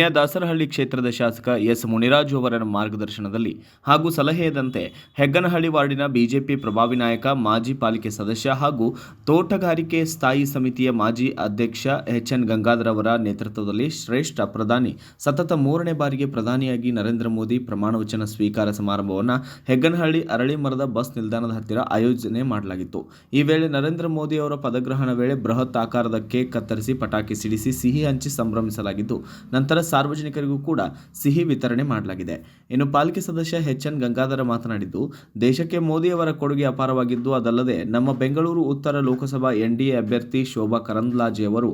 ನಿನ್ನೆ ದಾಸರಹಳ್ಳಿ ಕ್ಷೇತ್ರದ ಶಾಸಕ ಎಸ್ ಮುನಿರಾಜು ಅವರ ಮಾರ್ಗದರ್ಶನದಲ್ಲಿ ಹಾಗೂ ಸಲಹೆಯದಂತೆ ಹೆಗ್ಗನಹಳ್ಳಿ ವಾರ್ಡಿನ ಬಿಜೆಪಿ ಪ್ರಭಾವಿ ನಾಯಕ, ಮಾಜಿ ಪಾಲಿಕೆ ಸದಸ್ಯ ಹಾಗೂ ತೋಟಗಾರಿಕೆ ಸ್ಥಾಯಿ ಸಮಿತಿಯ ಮಾಜಿ ಅಧ್ಯಕ್ಷ ಎಚ್ ಎನ್ ಗಂಗಾಧರ್ ಅವರ ನೇತೃತ್ವದಲ್ಲಿ ಶ್ರೇಷ್ಠ ಪ್ರಧಾನಿ, ಸತತ ಮೂರನೇ ಬಾರಿಗೆ ಪ್ರಧಾನಿಯಾಗಿ ನರೇಂದ್ರ ಮೋದಿ ಪ್ರಮಾಣವಚನ ಸ್ವೀಕಾರ ಸಮಾರಂಭವನ್ನು ಹೆಗ್ಗನಹಳ್ಳಿ ಅರಳಿ ಮರದ ಬಸ್ ನಿಲ್ದಾಣದ ಹತ್ತಿರ ಆಯೋಜನೆ ಮಾಡಲಾಗಿತ್ತು. ಈ ವೇಳೆ ನರೇಂದ್ರ ಮೋದಿ ಅವರ ಪದಗ್ರಹಣ ವೇಳೆ ಬೃಹತ್ ಆಕಾರದ ಕೇಕ್ ಕತ್ತರಿಸಿ ಪಟಾಕಿ ಸಿಡಿಸಿ ಸಿಹಿ ಹಂಚಿ ಸಂಭ್ರಮಿಸಲಾಗಿದ್ದು ನಂತರ ಸಾರ್ವಜನಿಕರಿಗೂ ಕೂಡ ಸಿಹಿ ವಿತರಣೆ ಮಾಡಲಾಗಿದೆ. ಇನ್ನು ಪಾಲಿಕೆ ಸದಸ್ಯ ಎಚ್ ಎನ್ ಗಂಗಾಧರ ಮಾತನಾಡಿದ್ದು, ದೇಶಕ್ಕೆ ಮೋದಿಯವರ ಕೊಡುಗೆ ಅಪಾರವಾಗಿದ್ದು, ಅದಲ್ಲದೆ ನಮ್ಮ ಬೆಂಗಳೂರು ಉತ್ತರ ಲೋಕಸಭಾ ಎನ್ಡಿಎ ಅಭ್ಯರ್ಥಿ ಶೋಭಾ ಕರಂದ್ಲಾಜೆ ಅವರು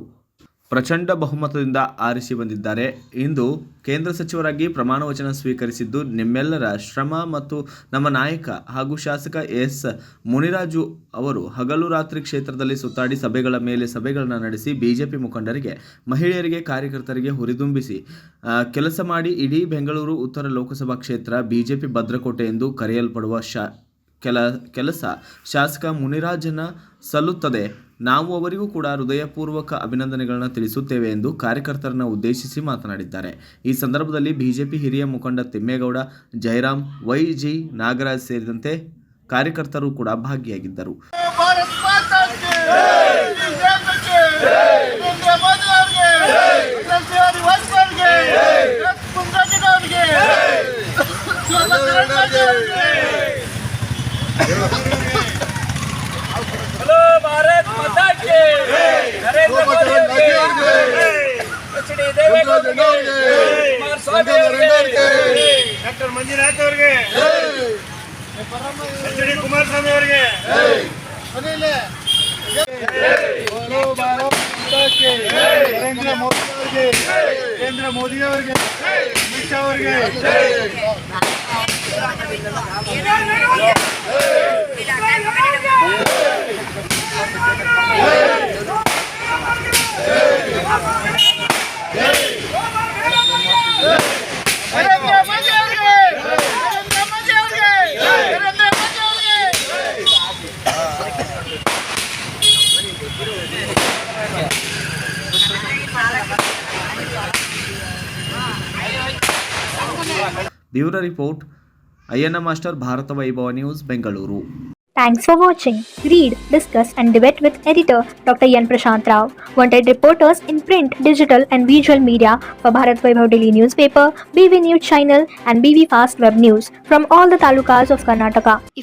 ಪ್ರಚಂಡ ಬಹುಮತದಿಂದ ಆರಿಸಿ ಬಂದಿದ್ದಾರೆ. ಇಂದು ಕೇಂದ್ರ ಸಚಿವರಾಗಿ ಪ್ರಮಾಣ ವಚನ ಸ್ವೀಕರಿಸಿದ್ದು ನಿಮ್ಮೆಲ್ಲರ ಶ್ರಮ ಮತ್ತು ನಮ್ಮ ನಾಯಕ ಹಾಗೂ ಶಾಸಕ ಎಸ್. ಮುನಿರಾಜು ಅವರು ಹಗಲು ರಾತ್ರಿ ಕ್ಷೇತ್ರದಲ್ಲಿ ಸುತ್ತಾಡಿ ಸಭೆಗಳ ಮೇಲೆ ಸಭೆಗಳನ್ನು ನಡೆಸಿ ಬಿಜೆಪಿ ಮುಖಂಡರಿಗೆ, ಮಹಿಳೆಯರಿಗೆ, ಕಾರ್ಯಕರ್ತರಿಗೆ ಹುರಿದುಂಬಿಸಿ ಕೆಲಸ ಮಾಡಿ ಇಡೀ ಬೆಂಗಳೂರು ಉತ್ತರ ಲೋಕಸಭಾ ಕ್ಷೇತ್ರ ಬಿಜೆಪಿ ಭದ್ರಕೋಟೆ ಎಂದು ಕರೆಯಲ್ಪಡುವ ಶಾ, ಕೆಲ, ಕೆಲಸ ಶಾಸಕ ಮುನಿರಾಜನ ಸಲ್ಲುತ್ತದೆ. ನಾವು ಅವರಿಗೂ ಕೂಡ ಹೃದಯಪೂರ್ವಕ ಅಭಿನಂದನೆಗಳನ್ನು ತಿಳಿಸುತ್ತೇವೆ ಎಂದು ಕಾರ್ಯಕರ್ತರನ್ನು ಉದ್ದೇಶಿಸಿ ಮಾತನಾಡಿದ್ದಾರೆ ಈ ಸಂದರ್ಭದಲ್ಲಿ ಬಿಜೆಪಿ ಹಿರಿಯ ಮುಖಂಡ ತಿಮ್ಮೇಗೌಡ ಜಯರಾಮ್ ವೈಜಿ ನಾಗರಾಜ್ ಸೇರಿದಂತೆ ಕಾರ್ಯಕರ್ತರು ಕೂಡ ಭಾಗಿಯಾಗಿದ್ದರು ಡಾಕ್ಟರ್ ಮಂಜುನಾಥ್ ಅವರಿಗೆ. ಎಚ್ ಡಿ ಕುಮಾರಸ್ವಾಮಿ ಅವರಿಗೆ. ನರೇಂದ್ರ ಮೋದಿ ಅವರಿಗೆ. ಕೇಂದ್ರ ಮೋದಿ ಅವರಿಗೆ. ಅಮಿತ್ ಶಾ ಅವರಿಗೆ. Bureau report Ayyanna master Bharata Vaibhava news Bengaluru Thanks for watching. Read, discuss, and debate with editor Dr. Yan Prashant Rao. Wanted reporters in print, digital, and visual media for Bharat Vaibhav Daily Newspaper, BV News Channel, and BV Fast Web News from all the talukas of Karnataka.